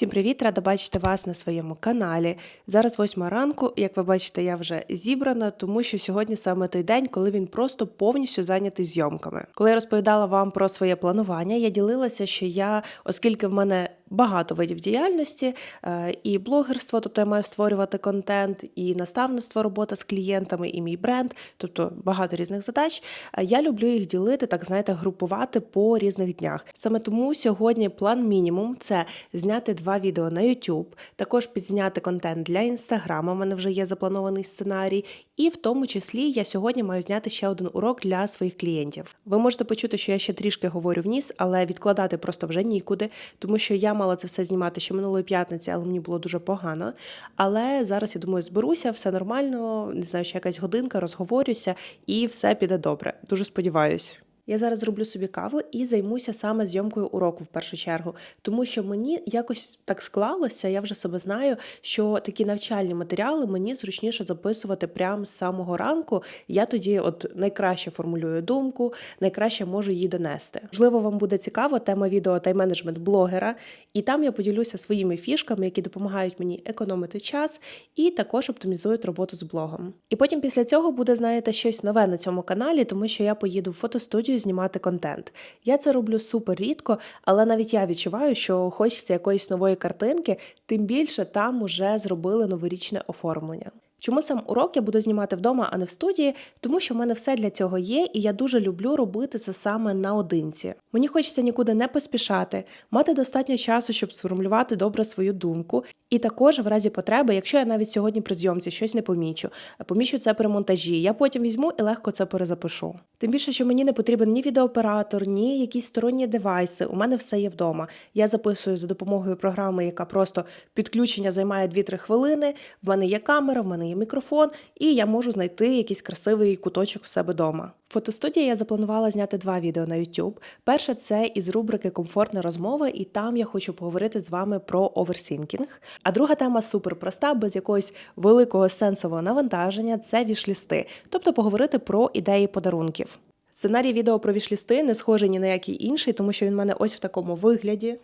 Всім привіт! Рада бачити вас на своєму каналі. Зараз восьма ранку. Як ви бачите, я вже зібрана, тому що сьогодні саме той день, коли він просто повністю зайнятий зйомками. Коли я розповідала вам про своє планування, я ділилася, що я, оскільки в мене багато видів діяльності, е, і блогерство, тобто я маю створювати контент, і наставництво, робота з клієнтами, і мій бренд, тобто багато різних задач. Е, Я люблю їх ділити, так знаєте, групувати по різних днях. Саме тому сьогодні план мінімум це зняти два відео на YouTube, також підзняти контент для Інстаграма. У мене вже є запланований сценарій, і в тому числі я сьогодні маю зняти ще один урок для своїх клієнтів. Ви можете почути, що я ще трішки говорю вніс, але відкладати просто вже нікуди, тому що я мала це все знімати ще минулої п'ятниці, але мені було дуже погано. Але зараз я думаю, зберуся, все нормально. Не знаю, ще якась годинка, розговорюся, і все піде добре. Дуже сподіваюсь. Я зараз зроблю собі каву і займуся саме зйомкою уроку в першу чергу, тому що мені якось так склалося, я вже себе знаю, що такі навчальні матеріали мені зручніше записувати прямо з самого ранку. Я тоді от найкраще формулюю думку, найкраще можу її донести. Можливо, вам буде цікаво тема відео тайм-менеджмент блогера, і там я поділюся своїми фішками, які допомагають мені економити час і також оптимізують роботу з блогом. І потім після цього буде, знаєте, щось нове на цьому каналі, тому що я поїду в фотостудію знімати контент. Я це роблю супер рідко, але навіть я відчуваю, що хочеться якоїсь нової картинки, тим більше там уже зробили новорічне оформлення. Чому сам урок я буду знімати вдома, а не в студії? Тому що в мене все для цього є, і я дуже люблю робити це саме наодинці. Мені хочеться нікуди не поспішати, мати достатньо часу, щоб сформулювати добре свою думку. І також в разі потреби, якщо я навіть сьогодні при зйомці щось не помічу, а помічу це при монтажі, я потім візьму і легко це перезапишу. Тим більше, що мені не потрібен ні відеооператор, ні якісь сторонні девайси. У мене все є вдома. Я записую за допомогою програми, яка просто підключення займає 2-3 хвилини. В мене є камера, в мене є мікрофон, і я можу знайти якийсь красивий куточок в себе вдома. В фотостудії я запланувала зняти два відео на YouTube. Перше це із рубрики Комфортна розмова, і там я хочу поговорити з вами про оверсінкінг. А друга тема супер проста, без якогось великого сенсового навантаження це вішлісти, тобто поговорити про ідеї подарунків. Сценарій відео про вішлісти не схожий ні на який інший, тому що він в мене ось в такому вигляді.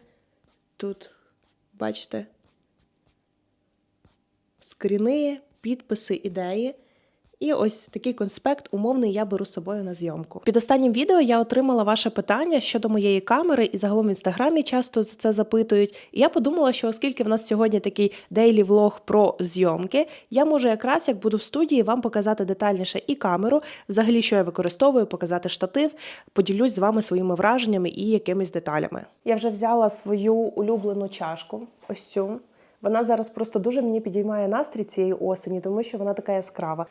Тут, бачите, скріни, підписи, ідеї. І ось такий конспект умовний я беру з собою на зйомку. Під останнім відео я отримала ваше питання щодо моєї камери, і загалом в інстаграмі часто за це запитують. І я подумала, що оскільки в нас сьогодні такий дейлі влог про зйомки, я можу якраз як буду в студії вам показати детальніше і камеру, взагалі, що я використовую, показати штатив, поділюсь з вами своїми враженнями і якимись деталями. Я вже взяла свою улюблену чашку, ось цю. Вона зараз просто дуже мені підіймає настрій цієї осені, тому що вона така яскрава.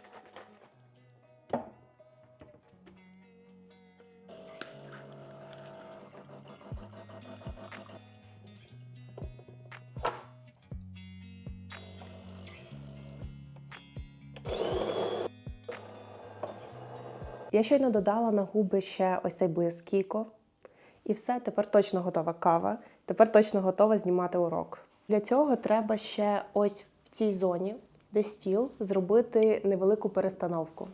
Я щойно додала на губи ще ось цей блиск. І все, тепер точно готова кава. Тепер точно готова знімати урок. Для цього треба ще ось в цій зоні, де стіл, зробити невелику перестановку.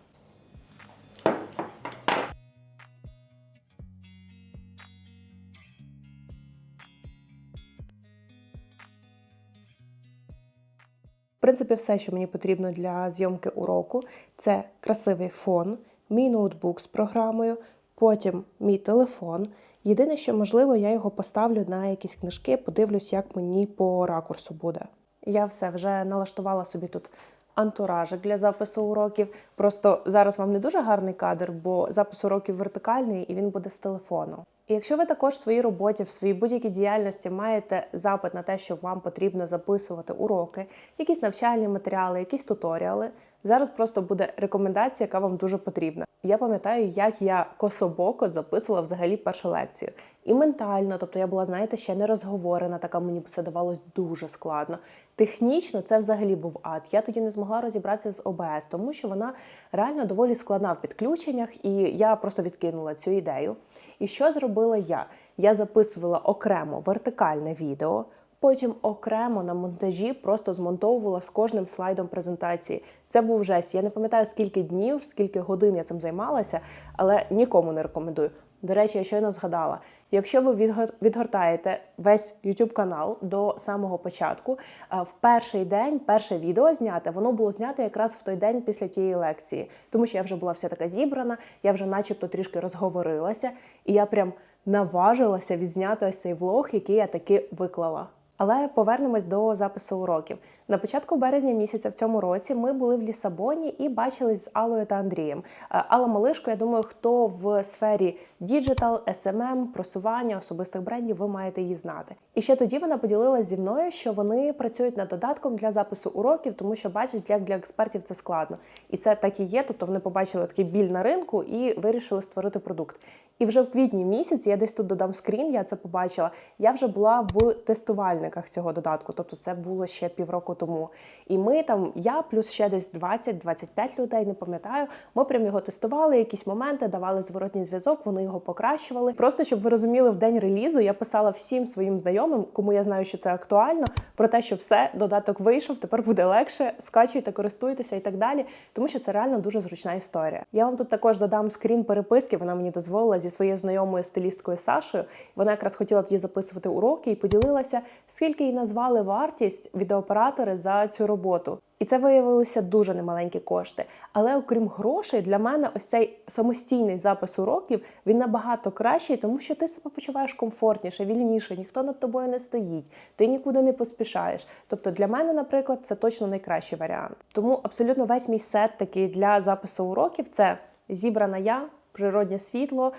В принципі, все, що мені потрібно для зйомки уроку, це красивий фон, мій ноутбук з програмою, потім мій телефон. Єдине, що можливо, я його поставлю на якісь книжки, подивлюсь, як мені по ракурсу буде. Я все вже налаштувала собі тут антуражик для запису уроків. Просто зараз вам не дуже гарний кадр, бо запис уроків вертикальний і він буде з телефону. І якщо ви також в своїй роботі, в своїй будь-якій діяльності маєте запит на те, що вам потрібно записувати уроки, якісь навчальні матеріали, якісь туторіали, зараз просто буде рекомендація, яка вам дуже потрібна. Я пам'ятаю, як я кособоко записувала взагалі першу лекцію. І ментально, тобто я була, знаєте, ще не розговорена, така мені це давалось дуже складно. Технічно це взагалі був ад. Я тоді не змогла розібратися з ОБС, тому що вона реально доволі складна в підключеннях, і я просто відкинула цю ідею. І що зробила я? Я записувала окремо вертикальне відео, потім окремо на монтажі просто змонтовувала з кожним слайдом презентації. Це був жесть. Я не пам'ятаю, скільки днів, скільки годин я цим займалася, але нікому не рекомендую. До речі, я щойно згадала. Якщо ви відго- відгортаєте весь YouTube канал до самого початку, е, в перший день перше відео зняте, воно було знято якраз в той день після тієї лекції, тому що я вже була вся така зібрана, я вже, начебто, трішки розговорилася, і я прям наважилася відзняти ось цей влог, який я таки виклала. Але повернемось до запису уроків. На початку березня місяця в цьому році ми були в Лісабоні і бачились з Алою та Андрієм. Е, Алла Малишко, я думаю, хто в сфері діджитал, SMM, просування особистих брендів, ви маєте її знати. І ще тоді вона поділилась зі мною, що вони працюють над додатком для запису уроків, тому що бачать, як для експертів це складно. І це так і є. Тобто вони побачили такий біль на ринку і вирішили створити продукт. І вже в квітні місяці я десь тут додам скрін, я це побачила. Я вже була в тестувальниках цього додатку, тобто це було ще півроку тому. І ми там, я плюс ще десь 20-25 людей, не пам'ятаю. Ми прям його тестували, якісь моменти, давали зворотній зв'язок, вони його покращували. Просто щоб ви розуміли, в день релізу я писала всім своїм знайомим, кому я знаю, що це актуально, про те, що все, додаток вийшов, тепер буде легше, скачуйте, користуйтеся і так далі, тому що це реально дуже зручна історія. Я вам тут також додам скрін переписки. Вона мені дозволила зі своєю знайомою стилісткою Сашою. Вона якраз хотіла тоді записувати уроки і поділилася, скільки їй назвали вартість відеооператори за цю роботу. І це виявилися дуже немаленькі кошти. Але окрім грошей, для мене ось цей самостійний запис уроків він набагато кращий, тому що ти себе почуваєш комфортніше, вільніше, ніхто над тобою не стоїть, ти нікуди не поспішаєш. Тобто для мене, наприклад, це точно найкращий варіант. Тому абсолютно весь мій сет такий для запису уроків це зібрана я. Природнє світло,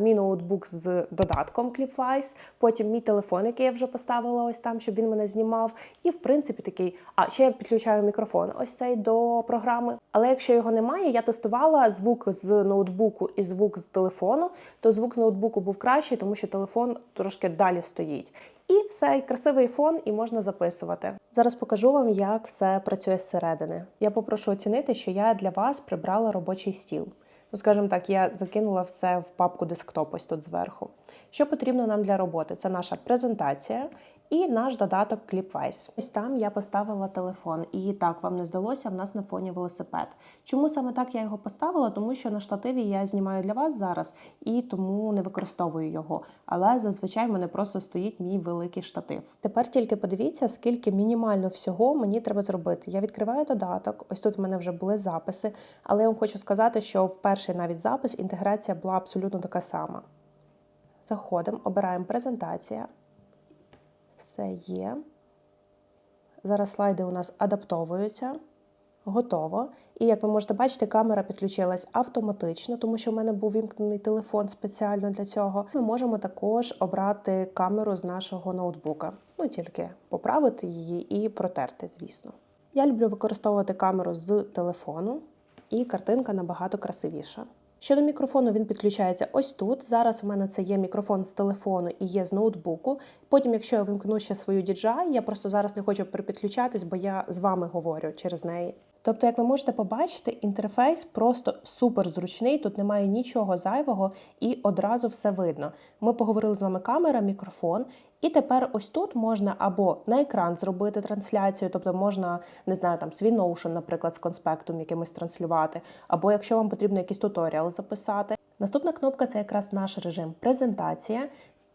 мій ноутбук з додатком Clipwise, потім мій телефон, який я вже поставила ось там, щоб він мене знімав. І в принципі такий. А ще я підключаю мікрофон ось цей до програми. Але якщо його немає, я тестувала звук з ноутбуку і звук з телефону. То звук з ноутбуку був кращий, тому що телефон трошки далі стоїть. І все, і красивий фон, і можна записувати. Зараз покажу вам, як все працює зсередини. Я попрошу оцінити, що я для вас прибрала робочий стіл. Ну, скажімо так, я закинула все в папку десктоп ось тут зверху. Що потрібно нам для роботи? Це наша презентація і наш додаток Clipwise. Ось там я поставила телефон, і так вам не здалося, в нас на фоні велосипед. Чому саме так я його поставила? Тому що на штативі я знімаю для вас зараз і тому не використовую його. Але зазвичай в мене просто стоїть мій великий штатив. Тепер тільки подивіться, скільки мінімально всього мені треба зробити. Я відкриваю додаток. Ось тут в мене вже були записи, але я вам хочу сказати, що в перший навіть запис інтеграція була абсолютно така сама. Заходимо, обираємо презентація. Все є. Зараз слайди у нас адаптовуються. Готово. І як ви можете бачити, камера підключилась автоматично, тому що в мене був вімкнений телефон спеціально для цього. Ми можемо також обрати камеру з нашого ноутбука. Ну тільки поправити її і протерти, звісно. Я люблю використовувати камеру з телефону, і картинка набагато красивіша. Щодо мікрофону, він підключається ось тут. Зараз у мене це є мікрофон з телефону і є з ноутбуку. Потім, якщо я вимкну ще свою DJI, я просто зараз не хочу перепідключатись, бо я з вами говорю через неї. Тобто, як ви можете побачити, інтерфейс просто супер зручний, тут немає нічого зайвого і одразу все видно. Ми поговорили з вами камера, мікрофон, і тепер ось тут можна або на екран зробити трансляцію, тобто можна, не знаю, там свій Notion, наприклад, з конспектом якимось транслювати, або якщо вам потрібно якийсь туторіал записати. Наступна кнопка це якраз наш режим презентація.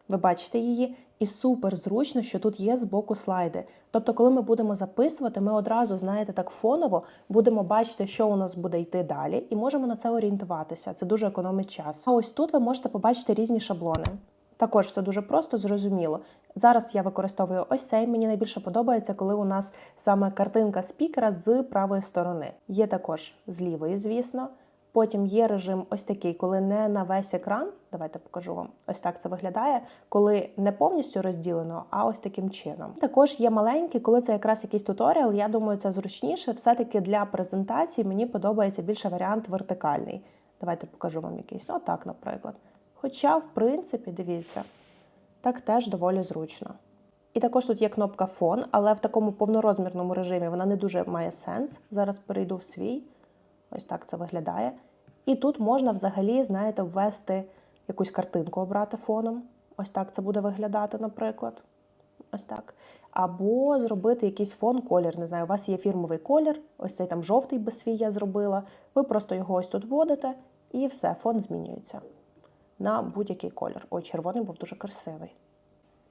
Ви бачите її, і супер зручно, що тут є збоку слайди. Тобто, коли ми будемо записувати, ми одразу, знаєте, так фоново будемо бачити, що у нас буде йти далі, і можемо на це орієнтуватися. Це дуже економить час. А ось тут ви можете побачити різні шаблони. Також все дуже просто, зрозуміло. Зараз я використовую ось цей. Мені найбільше подобається, коли у нас саме картинка спікера з правої сторони. Є також з лівої, звісно. Потім є режим ось такий, коли не на весь екран. Давайте покажу вам. Ось так це виглядає, коли не повністю розділено, а ось таким чином. Також є маленький, коли це якраз якийсь туторіал. Я думаю, це зручніше. Все-таки для презентації мені подобається більше варіант вертикальний. Давайте покажу вам якийсь. Отак, наприклад. Хоча, в принципі, дивіться, так теж доволі зручно. І також тут є кнопка фон, але в такому повнорозмірному режимі вона не дуже має сенс. Зараз перейду в свій. Ось так це виглядає. І тут можна взагалі, знаєте, ввести якусь картинку, обрати фоном. Ось так це буде виглядати, наприклад. Ось так. Або зробити якийсь фон, колір. Не знаю, у вас є фірмовий колір, ось цей там жовтий без свій я зробила. Ви просто його ось тут вводите, і все, фон змінюється. на будь-який колір. Ой, червоний був дуже красивий.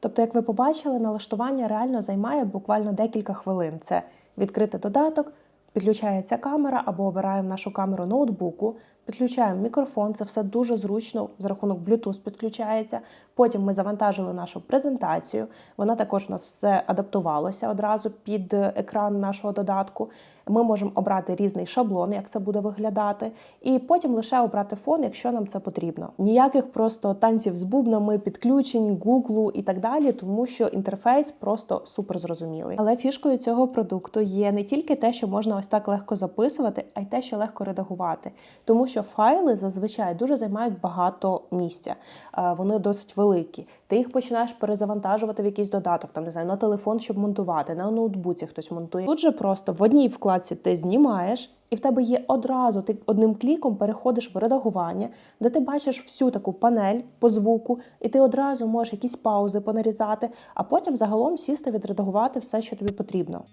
Тобто, як ви побачили, налаштування реально займає буквально декілька хвилин. Це відкрити додаток, підключається камера або обираємо нашу камеру ноутбуку, підключаємо мікрофон. Це все дуже зручно за рахунок Bluetooth підключається. Потім ми завантажили нашу презентацію. Вона також у нас все адаптувалося одразу під екран нашого додатку. Ми можемо обрати різний шаблон, як це буде виглядати, і потім лише обрати фон, якщо нам це потрібно. Ніяких просто танців з бубнами, підключень, гуглу і так далі, тому що інтерфейс просто супер зрозумілий. Але фішкою цього продукту є не тільки те, що можна ось так легко записувати, а й те, що легко редагувати, тому що файли зазвичай дуже займають багато місця. Е, Вони досить великі. Ти їх починаєш перезавантажувати в якийсь додаток, там не знаю, на телефон, щоб монтувати, на ноутбуці хтось монтує. Тут же просто в одній вкладці ти знімаєш, і в тебе є одразу ти одним кліком переходиш в редагування, де ти бачиш всю таку панель по звуку, і ти одразу можеш якісь паузи понарізати, а потім загалом сісти відредагувати все, що тобі потрібно.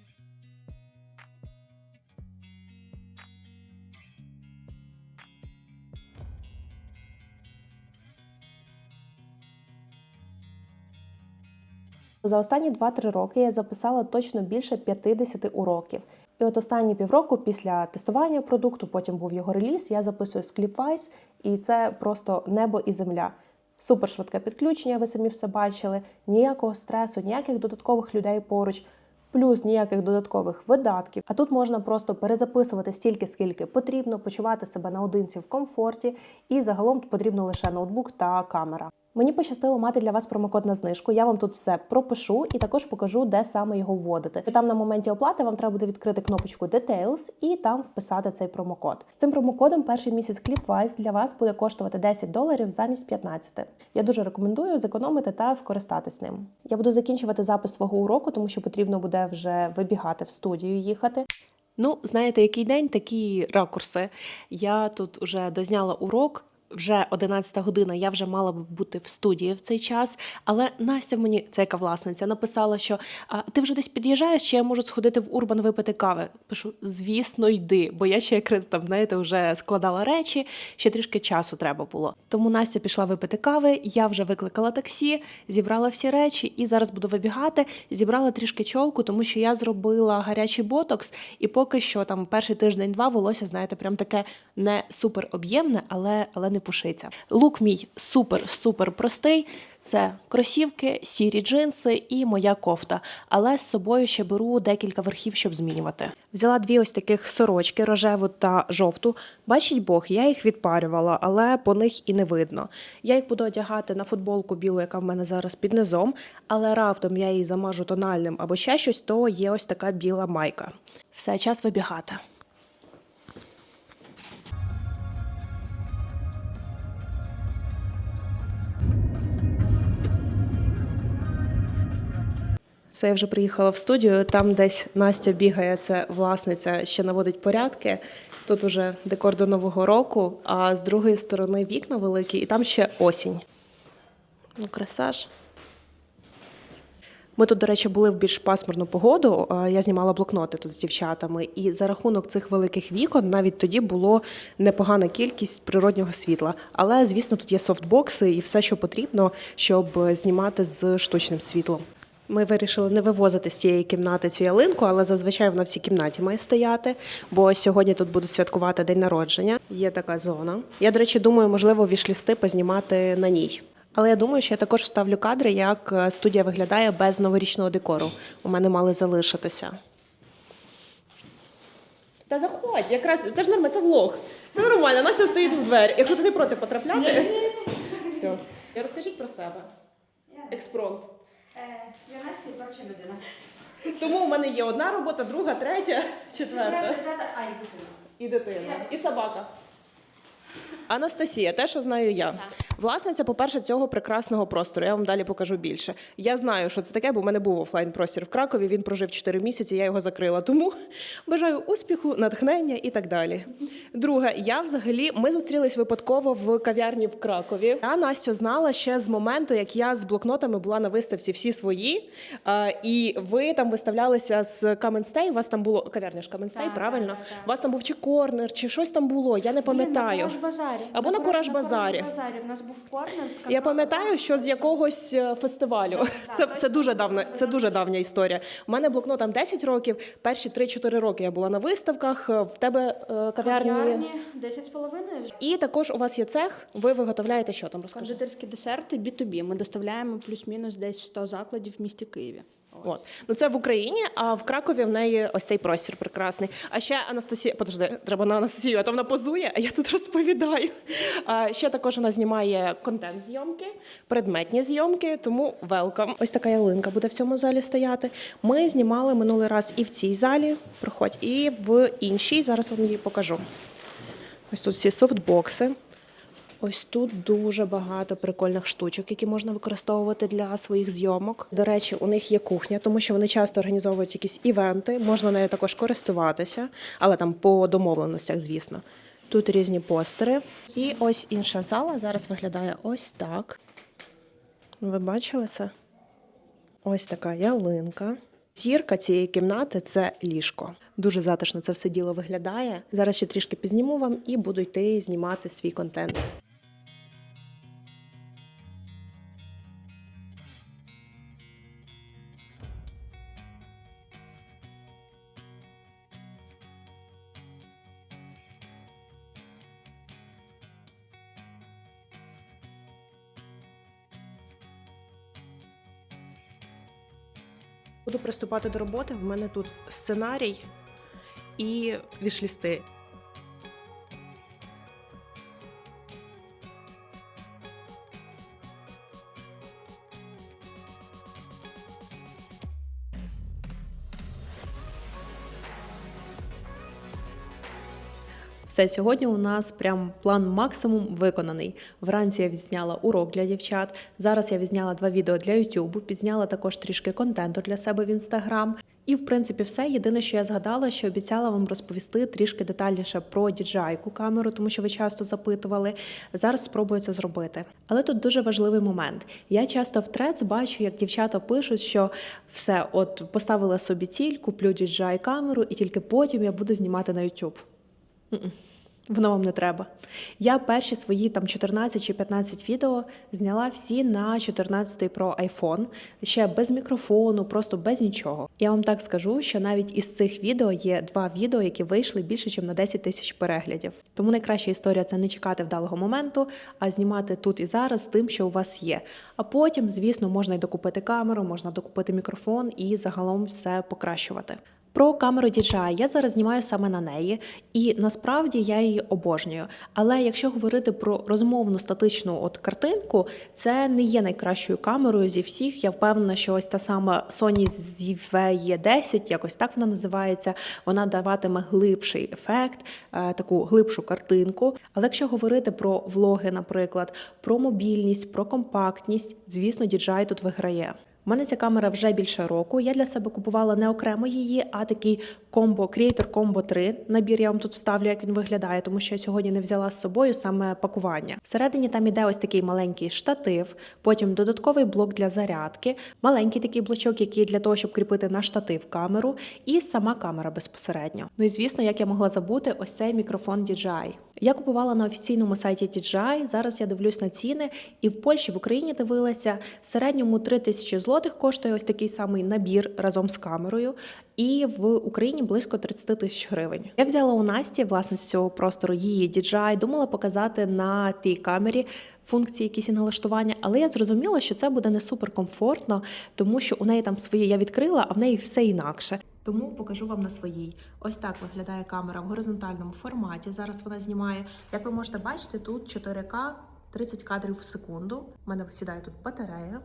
За останні 2-3 роки я записала точно більше 50 уроків. І от останні півроку після тестування продукту, потім був його реліз, я записую Scriptwise, і це просто небо і земля. Супер швидке підключення, ви самі все бачили, ніякого стресу, ніяких додаткових людей поруч, плюс ніяких додаткових видатків. А тут можна просто перезаписувати стільки, скільки потрібно, почувати себе наодинці в комфорті, і загалом потрібно лише ноутбук та камера. Мені пощастило мати для вас промокод на знижку. Я вам тут все пропишу і також покажу, де саме його вводити. Там на моменті оплати вам треба буде відкрити кнопочку Details і там вписати цей промокод. З цим промокодом перший місяць Clipwise для вас буде коштувати 10 доларів замість 15. Я дуже рекомендую зекономити та скористатись ним. Я буду закінчувати запис свого уроку, тому що потрібно буде вже вибігати в студію їхати. Ну, знаєте, який день, такі ракурси. Я тут вже дозняла урок. Вже 11 година, я вже мала б бути в студії в цей час. Але Настя мені, це яка власниця, написала, що а, ти вже десь під'їжджаєш, чи я можу сходити в Урбан випити кави. Пишу, звісно, йди, бо я ще якраз там, знаєте, вже складала речі, ще трішки часу треба було. Тому Настя пішла випити кави, я вже викликала таксі, зібрала всі речі і зараз буду вибігати. Зібрала трішки чолку, тому що я зробила гарячий ботокс, і поки що там перший тиждень-два волосся, знаєте, прям таке не супер об'ємне, але, але не пушиться. Лук мій супер-супер простий. Це кросівки, сірі джинси і моя кофта. Але з собою ще беру декілька верхів, щоб змінювати. Взяла дві ось таких сорочки, рожеву та жовту. Бачить Бог, я їх відпарювала, але по них і не видно. Я їх буду одягати на футболку білу, яка в мене зараз під низом, але раптом я її замажу тональним або ще щось, то є ось така біла майка. Все, час вибігати. Все, я вже приїхала в студію. Там десь Настя бігає, це власниця, ще наводить порядки. Тут уже декор до Нового року, а з другої сторони вікна великі, і там ще осінь. Ну, красаж. Ми тут, до речі, були в більш пасмурну погоду. Е, Я знімала блокноти тут з дівчатами, і за рахунок цих великих вікон навіть тоді було непогана кількість природнього світла. Але, звісно, тут є софтбокси і все, що потрібно, щоб знімати з штучним світлом. Ми вирішили не вивозити з тієї кімнати цю ялинку, але зазвичай вона в цій кімнаті має стояти, бо сьогодні тут будуть святкувати день народження. Є така зона. Я, до речі, думаю, можливо, вішлісти познімати на ній. Але я думаю, що я також вставлю кадри, як е, студія виглядає без новорічного декору. У мене мали залишитися. Та заходь, якраз це ж нормально, це влог. Все нормально, Настя стоїть в двері. Якщо ти не проти потрапляти. Все. Розкажіть про себе. Експронт. Е, Я Настя творча людина. Тому у мене є одна робота, друга, третя, четверта. А, і дитина. І дитина. І собака. Анастасія, те, що знаю я. Власниця, по-перше, цього прекрасного простору. Я вам далі покажу більше. Я знаю, що це таке, бо в мене був офлайн простір в Кракові. Він прожив 4 місяці, я його закрила. Тому бажаю успіху, натхнення і так далі. Друге, я взагалі ми зустрілись випадково в кав'ярні в Кракові. Я Настю знала ще з моменту, як я з блокнотами була на виставці всі свої. І ви там виставлялися з Каменстей. У вас там було кав'ярня ж Каменстей, правильно? так, так, так. У вас там був чи корнер, чи щось там було. Я не пам'ятаю. Кураж-базарі. Або на Кураж-базарі. Кураж-базарі. У нас був корнер. Я пам'ятаю, що з якогось е, фестивалю. Так, Це, так. це дуже давна, це дуже давня історія. У мене блокнот там 10 років. Перші 3-4 роки я була на виставках. е, В тебе е, кав'ярні. Кав'ярні 10 з половиною. І також у вас є цех. Ви виготовляєте що там? Розкажи. Кондитерські десерти B2B. Ми доставляємо плюс-мінус десь в 100 закладів в місті Києві. От ну це в Україні, а в Кракові в неї ось цей простір прекрасний. А ще Анастасія, подожди, треба на Анастасію, а то вона позує, а я тут розповідаю. А ще також вона знімає контент зйомки, предметні зйомки, тому велкам. Ось така ялинка буде в цьому залі стояти. Ми знімали минулий раз і в цій залі, проходь, і в іншій. Зараз вам її покажу. Ось тут всі софтбокси. Ось тут дуже багато прикольних штучок, які можна використовувати для своїх зйомок. До речі, у них є кухня, тому що вони часто організовують якісь івенти. Можна нею також користуватися, але там по домовленостях, звісно. Тут різні постери. І ось інша зала зараз виглядає ось так. Ви бачили це? Ось така ялинка. Зірка цієї кімнати це ліжко. Дуже затишно це все діло виглядає. Зараз ще трішки пізніму вам і буду йти знімати свій контент. Буду приступати до роботи. В мене тут сценарій і вішлісти. Все сьогодні у нас прям план максимум виконаний. Вранці я відзняла урок для дівчат. Зараз я відзняла два відео для YouTube, підзняла також трішки контенту для себе в Instagram. І в принципі все. Єдине, що я згадала, що обіцяла вам розповісти трішки детальніше про DJI камеру, тому що ви часто запитували. Зараз спробую це зробити. Але тут дуже важливий момент. Я часто в трец бачу, як дівчата пишуть, що все, от поставила собі ціль, куплю DJI камеру, і тільки потім я буду знімати на YouTube. М-м. Воно вам не треба. Я перші свої там 14 чи 15 відео зняла всі на 14 Pro iPhone, ще без мікрофону, просто без нічого. Я вам так скажу, що навіть із цих відео є два відео, які вийшли більше, ніж на 10 тисяч переглядів. Тому найкраща історія це не чекати вдалого моменту, а знімати тут і зараз тим, що у вас є. А потім, звісно, можна й докупити камеру, можна докупити мікрофон і загалом все покращувати. Про камеру DJI я зараз знімаю саме на неї, і насправді я її обожнюю. Але якщо говорити про розмовну статичну от картинку, це не є найкращою камерою зі всіх. Я впевнена, що ось та сама Sony ZV-E10, якось так вона називається. Вона даватиме глибший ефект, е, таку глибшу картинку. Але якщо говорити про влоги, наприклад, про мобільність, про компактність, звісно, DJI тут виграє. У мене ця камера вже більше року. Я для себе купувала не окремо її, а такий комбо Creator Combo 3. Набір я вам тут вставлю, як він виглядає, тому що я сьогодні не взяла з собою саме пакування. Всередині там іде ось такий маленький штатив, потім додатковий блок для зарядки, маленький такий блочок, який для того, щоб кріпити на штатив камеру, і сама камера безпосередньо. Ну і звісно, як я могла забути, ось цей мікрофон DJI. Я купувала на офіційному сайті DJI, Зараз я дивлюсь на ціни, і в Польщі, в Україні дивилася в середньому 3 тисячі злотих коштує ось такий самий набір разом з камерою. І в Україні близько 30 тисяч гривень. Я взяла у Насті власниці цього простору її DJI, думала показати на тій камері функції якісь і налаштування, але я зрозуміла, що це буде не суперкомфортно, тому що у неї там своє я відкрила, а в неї все інакше. Тому покажу вам на своїй. Ось так виглядає камера в горизонтальному форматі. Зараз вона знімає. Як ви можете бачити, тут 4К 30 кадрів в секунду. У мене сідає тут батарея.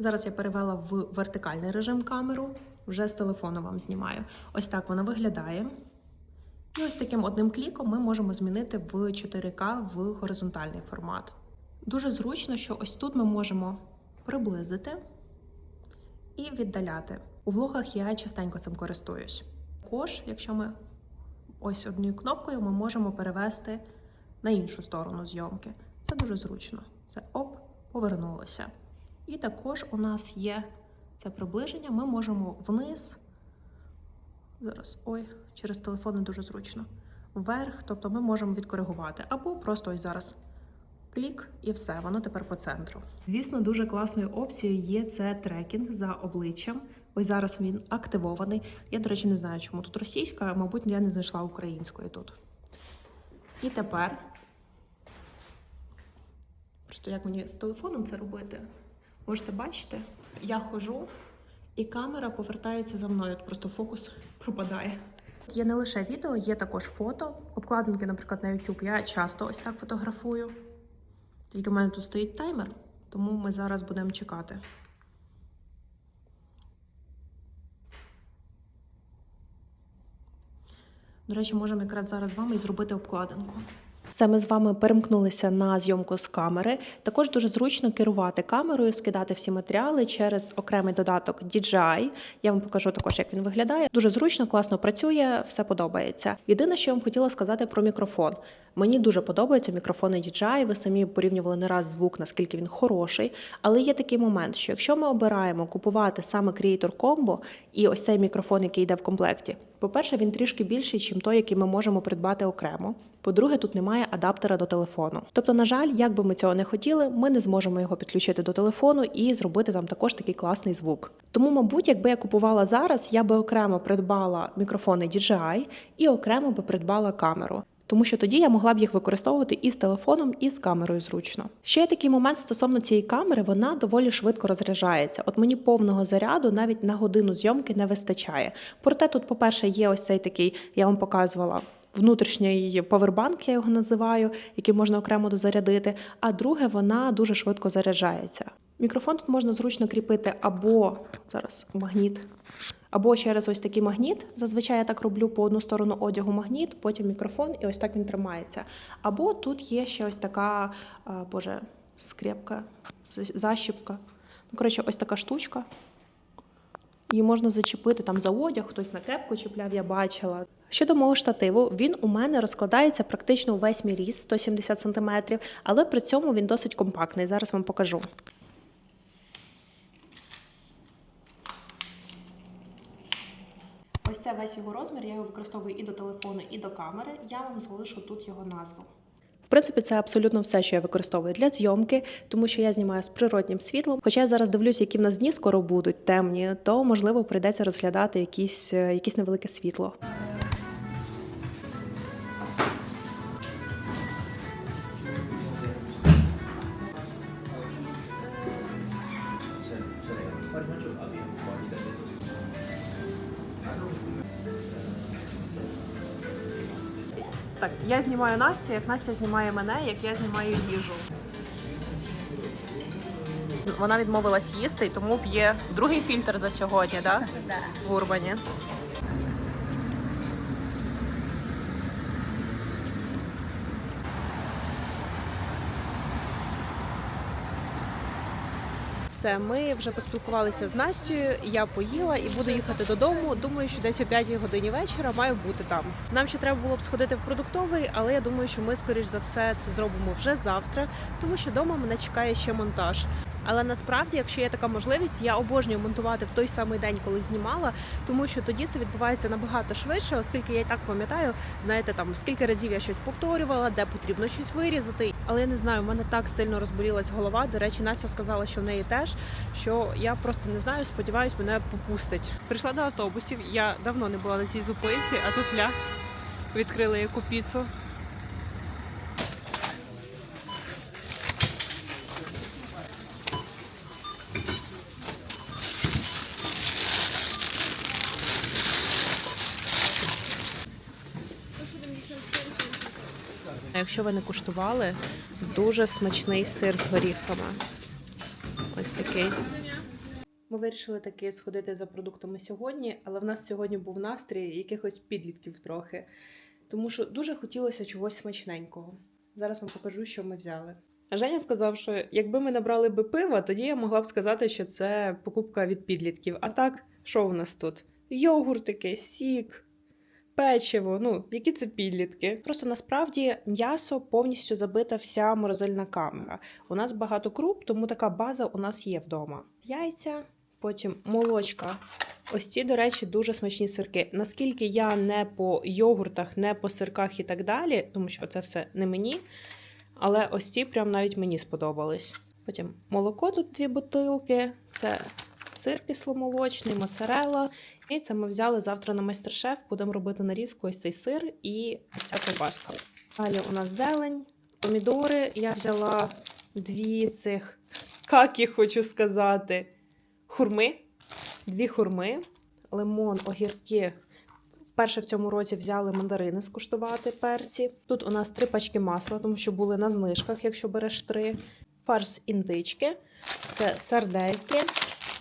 Зараз я перевела в вертикальний режим камеру, вже з телефону вам знімаю. Ось так вона виглядає. І ось таким одним кліком ми можемо змінити в 4К в горизонтальний формат. Дуже зручно, що ось тут ми можемо приблизити і віддаляти. У влогах я частенько цим користуюсь. Також, якщо ми ось однією кнопкою, ми можемо перевести на іншу сторону зйомки. Це дуже зручно. Це оп, повернулося. І також у нас є це приближення. Ми можемо вниз. Зараз, ой, через телефон не дуже зручно. Вверх, тобто ми можемо відкоригувати. Або просто ось зараз Клік і все, воно тепер по центру. Звісно, дуже класною опцією є це трекінг за обличчям. Ось зараз він активований. Я, до речі, не знаю, чому тут російська, мабуть, я не знайшла української тут. І тепер. Просто як мені з телефоном це робити? Можете бачити, я ходжу, і камера повертається за мною. От просто фокус пропадає. Є не лише відео, є також фото. Обкладинки, наприклад, на YouTube я часто ось так фотографую. Тільки в мене тут стоїть таймер, тому ми зараз будемо чекати. До речі, можемо якраз зараз з вами і зробити обкладинку. Все, ми з вами перемкнулися на зйомку з камери. Також дуже зручно керувати камерою, скидати всі матеріали через окремий додаток DJI. Я вам покажу також, як він виглядає. Дуже зручно, класно працює, все подобається. Єдине, що я вам хотіла сказати про мікрофон. Мені дуже подобаються мікрофони DJI. Ви самі порівнювали не раз звук, наскільки він хороший. Але є такий момент, що якщо ми обираємо купувати саме Creator Combo і ось цей мікрофон, який йде в комплекті, по-перше, він трішки більший, ніж той, який ми можемо придбати окремо. По-друге, тут немає адаптера до телефону. Тобто, на жаль, як би ми цього не хотіли, ми не зможемо його підключити до телефону і зробити там також такий класний звук. Тому, мабуть, якби я купувала зараз, я би окремо придбала мікрофони DJI і окремо би придбала камеру. Тому що тоді я могла б їх використовувати і з телефоном, і з камерою зручно. Ще є такий момент стосовно цієї камери, вона доволі швидко розряджається. От мені повного заряду навіть на годину зйомки не вистачає. Проте тут, по-перше, є ось цей такий, я вам показувала. Внутрішній павербанк, я його називаю, який можна окремо дозарядити. А друге, вона дуже швидко заряджається. Мікрофон тут можна зручно кріпити або зараз магніт, або через ось такий магніт. Зазвичай я так роблю по одну сторону одягу магніт, потім мікрофон, і ось так він тримається. Або тут є ще ось така, боже, скрепка, за- защіпка. Ну, коротше, ось така штучка. Її можна зачепити там за одяг, хтось на кепку чіпляв, я бачила. Щодо мого штативу, він у мене розкладається практично увесь мій ріст 170 см, але при цьому він досить компактний. Зараз вам покажу. Це весь його розмір. Я його використовую і до телефону, і до камери. Я вам залишу тут його назву. В принципі, це абсолютно все, що я використовую для зйомки, тому що я знімаю з природнім світлом. Хоча я зараз дивлюсь, які в нас дні скоро будуть темні, то можливо прийдеться розглядати якісь, е, якісь невелике світло. Так, я знімаю Настю, як Настя знімає мене, як я знімаю їжу. Вона відмовилась їсти, і тому п'є другий фільтр за сьогодні, да? В Урбані. Все, ми вже поспілкувалися з Настю. Я поїла і буду їхати додому. Думаю, що десь о 5 годині вечора маю бути там. Нам ще треба було б сходити в продуктовий, але я думаю, що ми скоріш за все це зробимо вже завтра, тому що вдома мене чекає ще монтаж. Але насправді, якщо є така можливість, я обожнюю монтувати в той самий день, коли знімала, тому що тоді це відбувається набагато швидше, оскільки я і так пам'ятаю, знаєте, там скільки разів я щось повторювала, де потрібно щось вирізати. Але я не знаю, в мене так сильно розболілась голова. До речі, Настя сказала, що в неї теж, що я просто не знаю, сподіваюсь, мене попустить. Прийшла до автобусів. Я давно не була на цій зупинці, а тут ля відкрили яку піцу. Якщо ви не куштували, дуже смачний сир з горіхами. Ось такий. Ми вирішили таки сходити за продуктами сьогодні, але в нас сьогодні був настрій якихось підлітків трохи. Тому що дуже хотілося чогось смачненького. Зараз вам покажу, що ми взяли. Женя сказав, що якби ми набрали би пива, тоді я могла б сказати, що це покупка від підлітків. А так, що в нас тут? Йогуртики, сік, печиво. Ну, які це підлітки? Просто насправді м'ясо повністю забита вся морозильна камера. У нас багато круп, тому така база у нас є вдома. Яйця, потім молочка. Ось ці, до речі, дуже смачні сирки. Наскільки я не по йогуртах, не по сирках і так далі, тому що це все не мені. Але ось ці прям навіть мені сподобались. Потім молоко тут дві бутилки, це сир кисломолочний, моцарелла. І це ми взяли завтра на майстер-шеф. Будемо робити нарізку ось цей сир і ось ця ковбаска. Далі у нас зелень, помідори. Я взяла дві цих какі, хочу сказати, хурми. Дві хурми, лимон, огірки. Вперше в цьому році взяли мандарини скуштувати перці. Тут у нас три пачки масла, тому що були на знижках, якщо береш три. Фарш індички, це сардельки,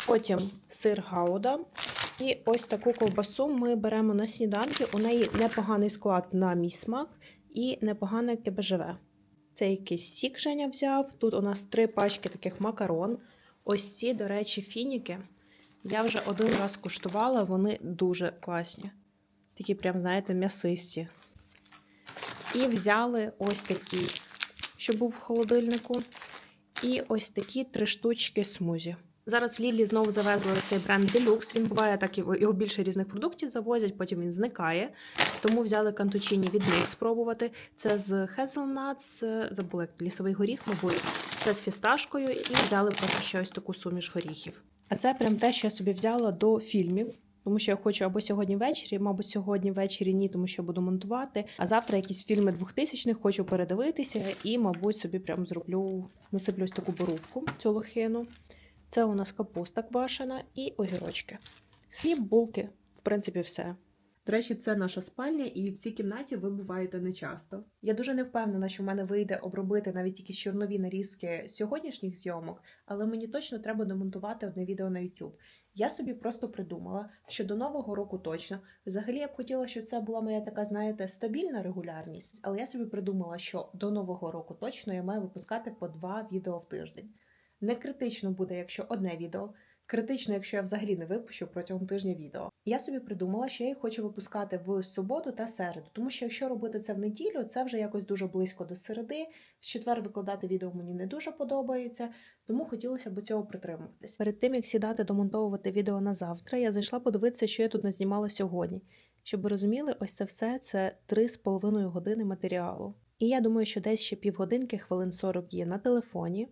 потім сир гауда. І ось таку ковбасу ми беремо на сніданки. У неї непоганий склад на мій смак і непогане КБЖВ. Це якийсь сік Женя взяв. Тут у нас три пачки таких макарон. Ось ці, до речі, фініки. Я вже один раз куштувала, вони дуже класні. Такі, прям, знаєте, м'ясисті. І взяли ось такі, що був в холодильнику. І ось такі три штучки смузі. Зараз в Лілі знову завезли цей бренд Deluxe. Він буває так, його більше різних продуктів завозять, потім він зникає. Тому взяли кантучині від них спробувати. Це з Hazelnuts, е, забула як лісовий горіх, мабуть. Це з фісташкою, і взяли просто ще ось таку суміш горіхів. А це прям те, що я собі взяла до фільмів. Тому що я хочу або сьогодні ввечері, мабуть, сьогодні ввечері ні, тому що я буду монтувати. А завтра якісь фільми 2000-х хочу передивитися і, мабуть, собі прям зроблю, насиплю таку борубку, цю лохину. Це у нас капуста квашена і огірочки. Хліб, булки, в принципі, все. До речі, це наша спальня, і в цій кімнаті ви буваєте не часто. Я дуже не впевнена, що в мене вийде обробити навіть якісь чорнові нарізки сьогоднішніх зйомок, але мені точно треба демонтувати одне відео на YouTube. Я собі просто придумала, що до нового року точно. Взагалі я б хотіла, щоб це була моя така, знаєте, стабільна регулярність, але я собі придумала, що до нового року точно я маю випускати по два відео в тиждень. Не критично буде, якщо одне відео. Критично, якщо я взагалі не випущу протягом тижня відео. Я собі придумала, що я їх хочу випускати в суботу та середу, тому що якщо робити це в неділю, це вже якось дуже близько до середи. В четвер викладати відео мені не дуже подобається, тому хотілося б цього притримуватись. Перед тим як сідати домонтовувати відео на завтра, я зайшла подивитися, що я тут назнімала сьогодні. Щоб ви розуміли, ось це все це 3,5 години матеріалу. І я думаю, що десь ще півгодинки, хвилин 40 є на телефоні.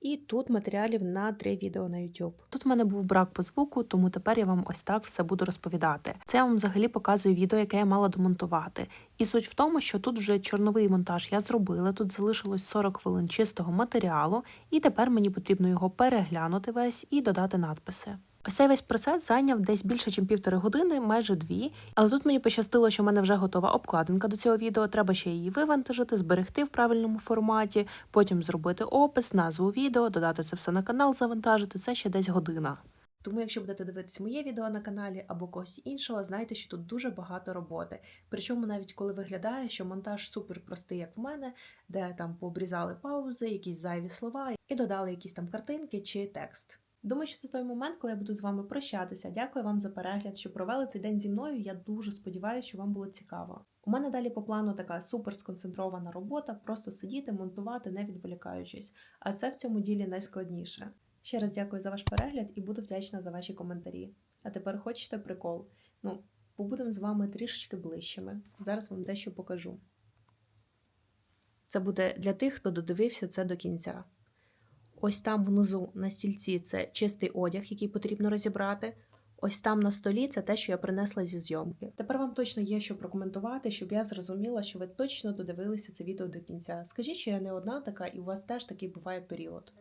І тут матеріалів на три відео на YouTube. Тут в мене був брак по звуку, тому тепер я вам ось так все буду розповідати. Це я вам взагалі показую відео, яке я мала домонтувати. І суть в тому, що тут вже чорновий монтаж я зробила. Тут залишилось 40 хвилин чистого матеріалу, і тепер мені потрібно його переглянути весь і додати надписи. Ось цей весь процес зайняв десь більше, ніж півтори години, майже дві. Але тут мені пощастило, що в мене вже готова обкладинка до цього відео. Треба ще її вивантажити, зберегти в правильному форматі, потім зробити опис, назву відео, додати це все на канал, завантажити. Це ще десь година. Тому, якщо будете дивитись моє відео на каналі або когось іншого, знайте, що тут дуже багато роботи. Причому навіть коли виглядає, що монтаж супер простий, як в мене, де там пообрізали паузи, якісь зайві слова і додали якісь там картинки чи текст. Думаю, що це той момент, коли я буду з вами прощатися. Дякую вам за перегляд, що провели цей день зі мною. Я дуже сподіваюся, що вам було цікаво. У мене далі по плану така супер сконцентрована робота, просто сидіти, монтувати, не відволікаючись. А це в цьому ділі найскладніше. Ще раз дякую за ваш перегляд і буду вдячна за ваші коментарі. А тепер хочете прикол? Ну, побудемо з вами трішечки ближчими. Зараз вам дещо покажу. Це буде для тих, хто додивився це до кінця. Ось там внизу на стільці це чистий одяг, який потрібно розібрати. Ось там на столі це те, що я принесла зі зйомки. Тепер вам точно є що прокоментувати, щоб я зрозуміла, що ви точно додивилися це відео до кінця. Скажіть, що я не одна така, і у вас теж такий буває період.